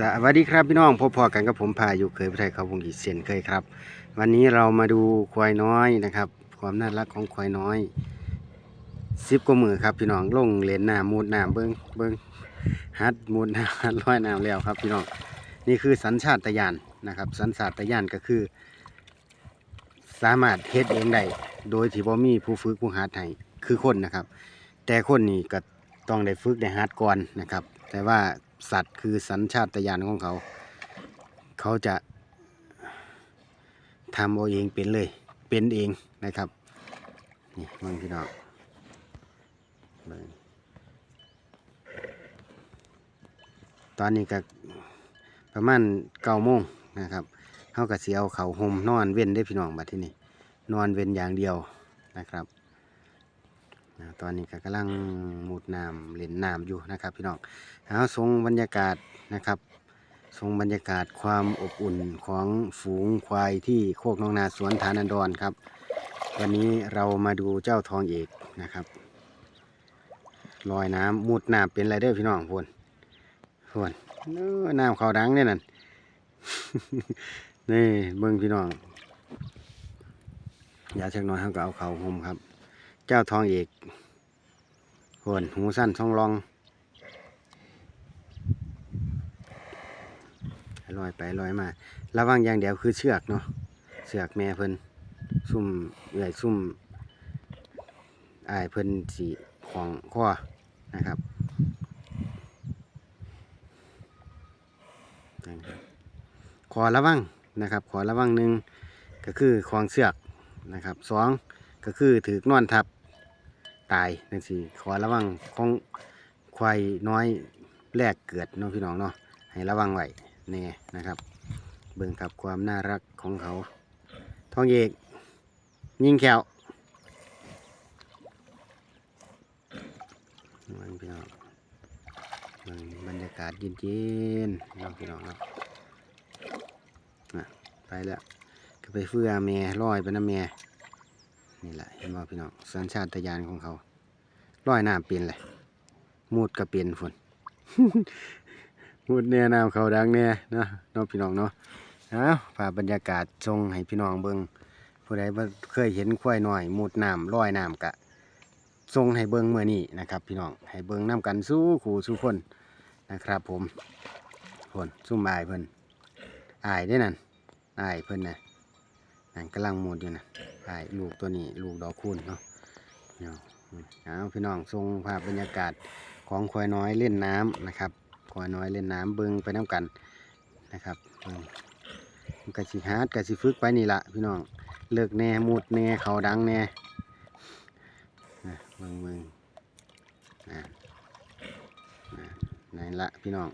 สวัสดีครับพี่น้องพบพอกันกับผมพาอยู่เคยพไทยเขาวงกีเซียนเคยครับ วันนี้เรามาดูควายน้อยนะครับ ความน่ารักของควายน้อยสิบกว่ามือครับพี่น้องลงเลนน้ำมูดน้ำเบิ้งเบิ้งฮัดมูดน้ำฮัดร้อยน้ำแล้วครับพี่น้องนี่คือสัญชาตญาณนะครับ สัญชาตญาณก็คือ สามารถเฮ็ดเองได้โดยที่บ่มีผู้ฝึกผู้หัดให้คือคนนะครับ แต่คนนี่ก็ต้องได้ฝึกได้หัดก่อนนะครับ แต่ว่า สัตว์คือสัญชาตญาณของเขา เขาจะทำเอาเองเป็นเลย เป็นเองนะครับนี่มึงพี่น้องตอนนี้ก็ประมาณเก้าโมงนะครับเขาก็เสียเอาเขาห่มนอนเว้นได้พี่น้องบัดที่นี่นอนเว้นอย่างเดียวนะครับ นะตอนนี้ก็กำลังมุดน้ำเล่นน้ำอยู่นะครับพี่น้องเอาทรงบรรยากาศนะครับทรงบรรยากาศความอบอุ่นของฝูงควายที่โคกน้องนาสวนฐานันดรครับ วันนี้เรามาดูเจ้าทองเอกนะครับลอยน้ำมุดน้ำเป็นไรเด้อพี่น้องพวนพวนน้ำเขาดังเนี่ยนั่นนี่เบิ้งพี่น้องอย่าเช็กหน้อยเขาก็เอาเขาห่มครับ เจ้าทองเอกหวนหูสั้นช่องรองลอยไปลอยมา ระวังอย่างเดียวคือเชือกเนาะเชือกแม่เพิ่นซุ่มใหญ่ซุ่มอายเพิ่นสีของข้อนะครับขอระวังนะครับ ขอระวังหนึ่งก็คือของเชือกนะครับสองก็คือถือนอนทับ ตายนั่นสิขอระวังของควายน้อยแรกเกิดเน้องพี่น้องเนาะให้ระวังไว้แน่นะครับเบิ่งกับความน่ารักของเขาทองเอกยิงแขวมันพี่น้องเบิ่งบรรยากาศเย็นๆเน้องพี่น้องเนาะน่ะไปแล้วก็ไปเฟื่อแม่ลอยไปน้ำแม่ นี่แหละเห็นว่าพี่น้องสัญชาตญาณของเขาลอยน้ำเป็นเลยมูดก็เป็นฝนมูดเนี่ยน้ำเขาดังเนี่ยนะเนาะพี่น้องเนาะเอาพาบรรยากาศทรงให้พี่น้องเบิงผู้ใดเคยเห็นควายหน้อยมูดน้ำลอยน้ำกะทรงให้เบิ้งเมื่อนี้นะครับ พี่น้องให้เบิ้งน้ำกันสู้ขู่สู้คนนะครับ ผมฝนซุ่มอายเพิ่นอายได้นั่นอายเพิ่นนะ นั่นกำลังมูดอยู่นะถ่ายลูกตัวนี้ลูกดอกคูณเนาะเอาพี่น้องทรงภาพบรรยากาศของควายน้อยเล่นน้ำนะครับควายน้อยเล่นน้ำเบิงไปน้ำกันนะครับอืมมันกะสิฮาร์ดกะสิฝึกไปนี่ละพี่น้องเลิกแน่มุดแน่เขาดังแน่นะเบิงเบิงนะนะนั่นละพี่น้อง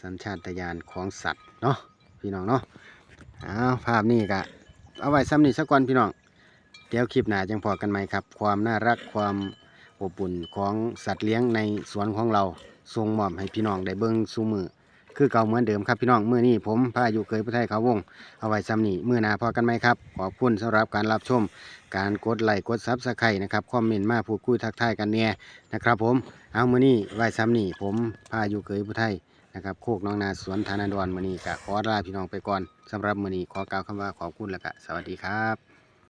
สัญชาตญาณของสัตว์เนาะพี่น้องเนาะเอาภาพนี้กะ เอาไว้ซ้ำนี่สักก่อนพี่น้อง เดี๋ยวคลิปหน้าจังพอกันไหมครับ ความน่ารักความอบอุ่นของสัตว์เลี้ยงในสวนของเราทรงมอบให้พี่น้องได้เบิ้งซูมือ คือเก่าเหมือนเดิมครับพี่น้องเมื่อนี้ผมพาอยู่เคยพุทธไทยเขาวง เอาไว้ซ้ำนี่เมื่อนาพอกันไหมครับ ขอบคุณสำหรับการรับชม การกดไลค์กดซับสไครต์นะครับคอมเมนต์มาพูดคุยทักทายกันเนี่ยนะครับผมเอาเมื่อนี้ไว้ซ้ำนี่ผมพาอยู่เคยพุทธไทยนะครับโคกน้องนาสวนธานันดรมื่อนี้ก็ขอลาพี่น้องไปก่อนสำหรับมื่อนี้ขอกล่าวคำว่าขอบคุณแล้วก็สวัสดีครับ